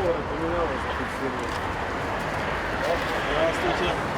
доллара поменялось. Здравствуйте.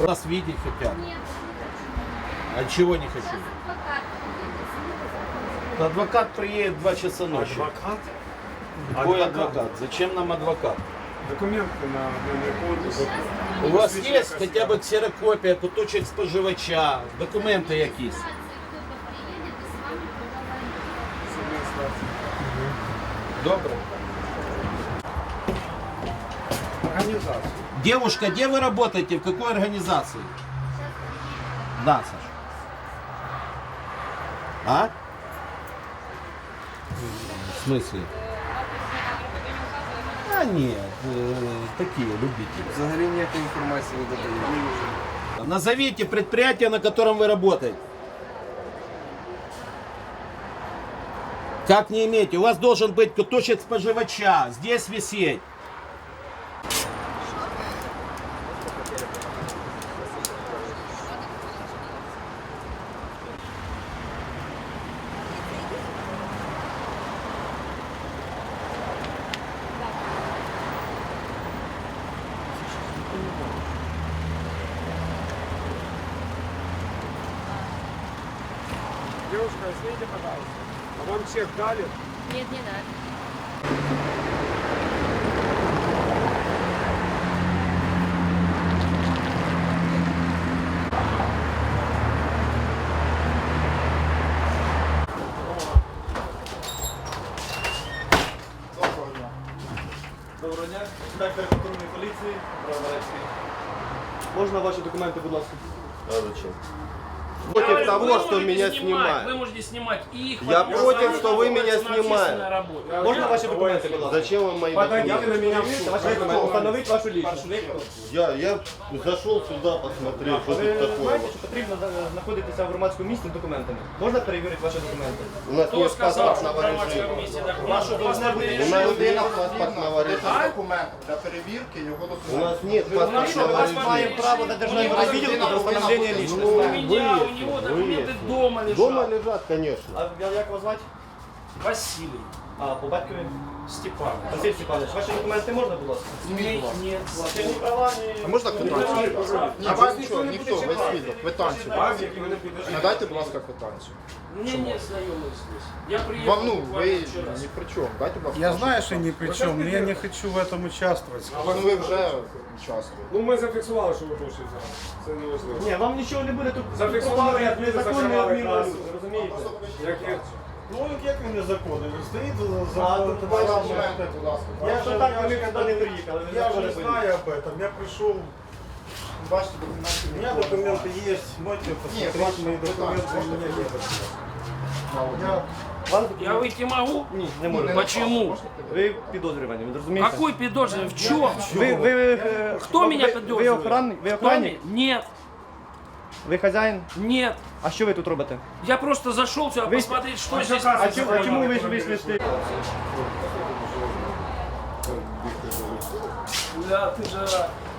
Нас видеть хотят. А чего не хочу? Адвокат приедет в 2 часа ночи. Адвокат? Какой адвокат? Зачем нам адвокат? Документи на адмінний У вас є хоча б ксерокопія, куточок споживача, документи якісь. Добре. Девушка, где вы работаете? В какой организации? Да, Саша. А? В смысле? А нет, э, такие любители. Взагалі ніякої інформації не додає. Назовите предприятие, на котором вы работаете. Как не имеете? У вас должен быть куточек споживача. Здесь висеть. Девушка, извините, пожалуйста. А вам всех дали? Нет, не надо. Доброго дня, інспектор патрульної поліції, Броварецький. Можна ваші документи, будь ласка? Против Вы того, можете что меня Вы снимают. можете снимать их. Я во-первых, против, они что вы меня находятся на снимаете. общественной работе. Можна ваші документи, будь ласка? Зачем вам мои Подойдите документы? на меня в суд. Ваші документи. Встановіть вашу лічність. Я, я зашел сюда посмотреть, что Ви тут такое. знаєте, що потрібно за- знаходитися в громадському місці з документами? Можна перевірити ваші документи? У нас Кто нет сказал, что в паспортного громадском режима. месте так? Вашу паспортный У нас режим. нет паспортного режима. документ для перевірки його У документів. нас нет Що, паспортного ви режима. маємо право на державний У него відділ документы до встановлення У лічності. меня, Вы у него документы дома лежат. Дома лежат, конечно. А як вас звати? Василий А, по батькові? Степан. Василь Степанович, ваші документи можна, будь ласка? Нет, нет. Чи ні права, ні... А можна квитанцію? Ні, вас ніхто, ніхто, весь свідок, квитанцію. Вас, які мене підійшли. Надайте, будь ласка, квитанцію. Мне нет знакомых здесь. Я приехал Вам, ну, буквально ви вчера. ні при чому. Дайте, будь ласка. Я вашу знаю, что ни при чем, но я не хочу в этом участвовать. Ну, ви вже участвуєте. Ну ми зафіксували, що ви гроші взяли. Це не важливо. Ні, вам нічого не буде тут. Зафіксували, як люди незаконний закривали обмін касу. валют, розумієте? Яке? Ну, як він незаконний? Стоїть за А, за- то Ваші за- документи, будь ласка. Якщо так, ви ніколи не приїхали. ви Я же ніколи не не знаю об этом. Я пришел, Бачите, документи у меня документы есть, можете посмотреть мои документы, у меня нет. Я Вам Я выйти могу? Ні, не можу. Почему? Ви підозрювані, ви розумієте? Какой підозрюваний? В чем? Ви, ви, е, Кто ви- меня ви- поддерживает? Ви охранник? Ви Кто охранник? ми- Нет, Ви хазяїн? нет. А що ви тут робите? Я просто зашел сюда Вы- посмотреть, что А здесь что, А чому, а чому ви ж вийшли? з- Да, ты же...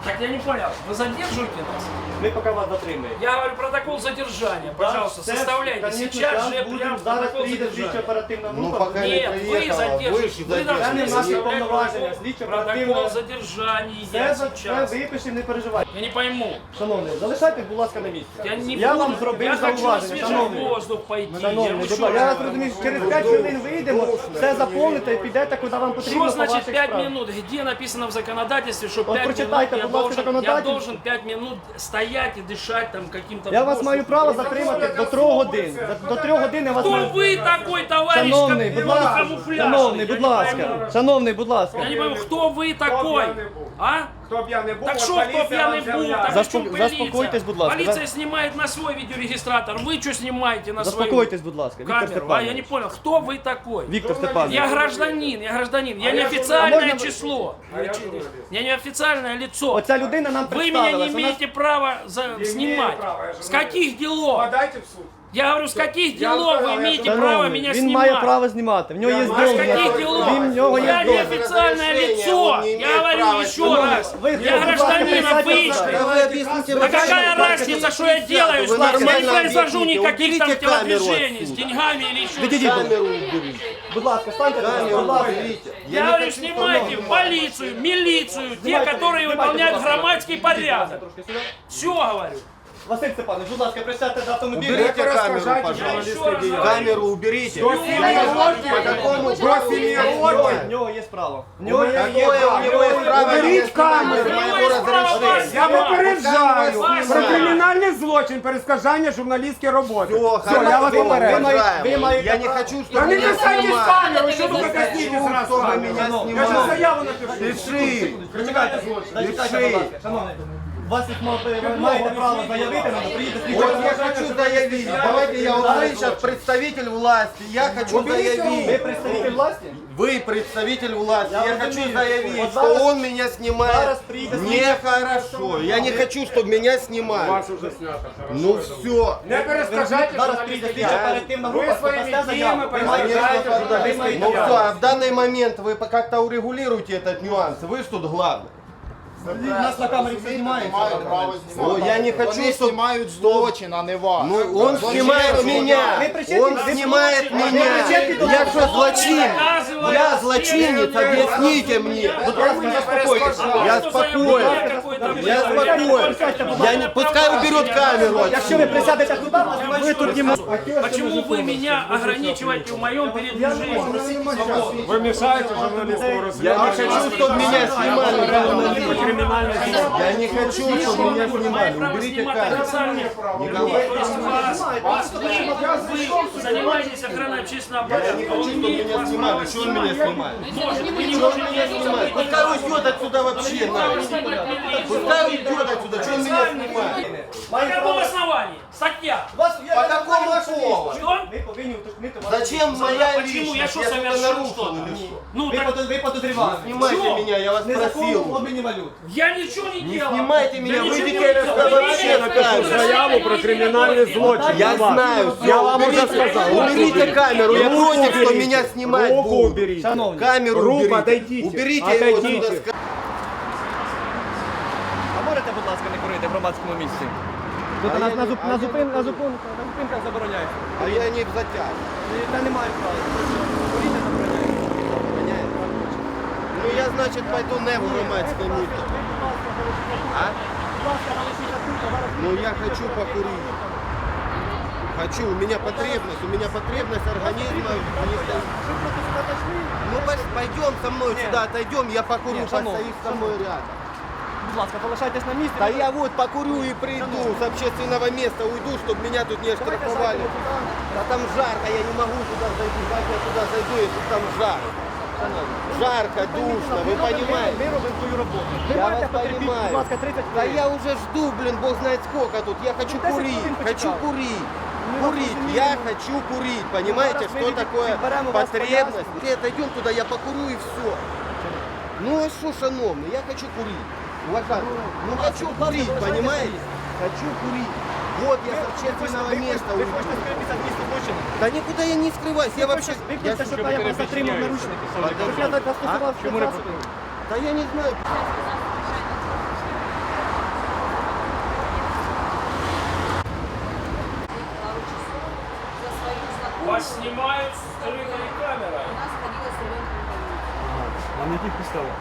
Так я не понял, вы задерживаете нас? Ми поки вас затримуємо. Я говорю, протокол задержания, пожалуйста, Це, составляйте. конечно, Сейчас зараз же будемо- прям Зараз протокол приїде слідчо задержания. оперативна Ну, група. пока не Нет, вы приехала, вы задержите. же Вы Це не должны наші составлять повноваження, протокол, слідчо протокол оперативна. задержания Це, за- це сейчас. випишемо, не переживайте. Я не пойму. Шановний, залишайтесь, будь ласка, на місці. Я не Я буду. вам зробив я хочу на зауваження, свежий шановний. воздух пойти. я Шановний, вам будь що ласка, я вас говорю? розумію, через 5 хвилин вийдемо, все заповните і підете, куди вам потрібно Что по значит ваших 5 справах. минут? Где написано в законодательстве, что Вот 5 минут прочитайте, я будь ласка, должен, я законодательство. должен 5 минут стоять и дышать там каким-то Я вас воздухом? маю право затримати до 3 годин. За- До 3 годин я вас Кто маю... вы такой, товарищ, Шановний, будь ласка, камуфляжный? шановний, Я будь не ласка, пойму. шановний, будь ласка. Я не пойму, кто вы такой? пьяный был? А? Хто п'яний був, Так от что, поліція кто пьяный вам был? заявляє. Так Заспо- при чем полиция? заспокойтесь, будь ласка, Полиция за- снимает на свой видеорегистратор. Вы что снимаете на свою Заспокойтесь, будь ласка, Віктор камеру? А, я не Степанович. понял, кто вы такой? Віктор Степанович. Я гражданин, я гражданин. Я А не я официальное журналист. число. А я журналист. Я не официальное лицо. Оця людина нам Вы меня не представилась. вона- имеете права за... имею снимать. права, я С журналист. каких делов? Подайте в суд. Я говорю, с каких Я вам делов вы сказал, я имеете тут- право Шановний, меня він снимать? має право знімати. В нього є Я А с дозвіл. каких делов? Він в нього є Я не дозвіл. официальное разрешения, лицо. он не Я имеет говорю права еще снимать. раз. Вы- Я будь ласка, гражданин присядьте вышли. сюда. Да вы объясните, А вы какая сами разница, что я делаю? Вы Я не нормально произвожу объясните. никаких там Уберите камеру телодвижений с отсюда. деньгами или еще Відійдіть, что-то. Камеру уберите. Будь ласка, станьте. тут, Камеру будь ласка. уберите. Я не говорю, хочу, снимайте чтобы- полицию, милицию, те, Знімайте, которые знімайте, выполняют будь ласка. громадский порядок. Трошки сюди. Все говорю. Василь Степанович, будь ласка, присядьте до автомобіля. Уберите камеру, Розкажайте, пожалуйста. Я еще раз журналисты говорю. Камеру уберите. До Я семьи не знаю, лодки. по какому До праву семьи я лодки. снимаю. В нього є справа. В У нього меня є Какое у него есть право Уберите меня снимать камеру. без У него моего есть право вас разрешения? Я снимать. попереджаю Вас про знімають. кримінальний злочин, перешкоджання журналістської роботи. Все, Все, я вас хорошо, попереджаю. уважаем. Ви маєте Я не право. хочу, Та чтобы не меня касайтесь снимали. камеру, що ви коснітесь хочу, раз чтобы камеру. меня Я ж снимали. заяву напишу. Пиши. Зачекайте, зачекайте, Пиши. будь ласка, шановний. У вас їх мав- ви маєте право заявити, нам приїде слідчий. Вот я хочу заявить. Давайте я вот вы сейчас представитель власти. Я хочу Ви заявить. представитель власті? Вы представитель власти. Я Я разумею. хочу заявить, Вот что зараз- он меня снимает зараз приедет следующий. нехорошо. Я не хочу, чтобы меня снимали. Вас уже снято. Ну все. Не перешкоджайте Зараз прийде слідча журналістській оперативна Ви група, своїми подасте діями заяву. Ви маєте перешкоджаєте право, ви журналістській маєте Ну діяльності. все, а в данный момент вы как-то урегулируете этот нюанс. Вы ж тут главный. Нас на камері все знімається. Мають право Ну, знімати. я не хочу, Вони щоб- знімають злочин, а не вас. Ну, он снимает меня. Вы причетны- Он вы снимает причетны- меня. вы причетны до Я того, что, что злочин? Доказываю. Я злочинец, объясните мне. Будь ласка, заспокойтесь. Я спокоен. Я спокоен. Я не... Пускай уберет камеру. Якщо ви присядете туди, ви тут не можете. Почему вы меня ограничиваете в моем передвижении? Ви мішаєте журналістському Я не розслідуванню. хочу, чтобы меня снимали. Я не хочу, чтобы меня снимали. Право Уберите снимать камеру. официальные. Николай. То есть вас, вас, вы, вы занимаетесь охраной общественного Я не порядка. хочу, Он чтобы имеет меня вас снимали. право Что он меня снимать. снимает? Может, вы не Что он можете меня снимает? Пускай уйдет отсюда вообще нафиг. Пускай уйдет отсюда. Что он меня снимает? По какому основанию? Статья. По какому поводу? Что? Ви повинні уточнити вас. Зачем моя Почему? Я личность? что, Я что-то совершил нарушил что-то? или что? Ну, Ви так подо- ви подозрівали. Снимайте Чё? меня, я вас Незаконно просил. обміні валют. я ничего не Не делал. снимайте меня, Я вы ничего не теперь делал. это Вы вообще меня напишу не заяву про криминальный злочин. Я знаю, все, Я вам уже уберите, сказал. уберите камеру, я Руку против, что уберите. меня снимать Руку будут. уберите. Шановні, Камеру Руку уберите. отойдите. Уберите его Отойдите. отсюда. а можете, будь ласка, не курити в громадському місці? Тут А на, я на, не- зуп, а на, я зупин, не- на, зупинках, на зупинках забороняється. А я не в затяг. Та немає права. Куріння забороняється. Ну я, значит, пойду не в громадское место. А? Ну я хочу покурить. Хочу, у меня потребность, у меня потребность организма. не стоит. Ну пос- пойдем со мной сюда, отойдем, я покурю, Нет, шановный, постоишь со мной рядом. Будь ласка, залишайтесь на місці. Да я вот покурю и приду с общественного места, уйду, чтобы меня тут не оштрафовали. Да там жарко, я не могу туда зайти. Как я туда зайду, если там жарко? Жарко, душно, вы понимаете? Ми робимо свою роботу. Ви Я маєте вас потерпіти, понимаю. будь ласка, 30 Да хвилин. я уже жду, блин, бог знает сколько тут. Я хочу 10 курить, хвилин хочу почитал. курить. Мы Курить, вас я разумеем. хочу курить, понимаете, зараз что ми від- такое відберемо вас потребность? пояснення. Где отойдем туда, я покурю и все. Ну а что, шановный, я хочу курить. Уважаемый, ну хочу курить, понимаете? Хочу курить. Вот я с общественного места Ви уйду. хочете скритися в місці злочину? Да никуда я не скрываюсь, я вообще... Ви Я хочете, щоб я вас затримав наручники? Щоб я так застосував А? всі засоби? Да я не знаю. За свою знакомую Вас снимают с скрытой камерой. у нас ходила с ребенком. А на яких підставах?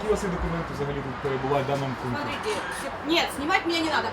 Які у вас є документи взагалі тут перебувають в даному пункті? Смотрите, все- нет, снимать меня не надо.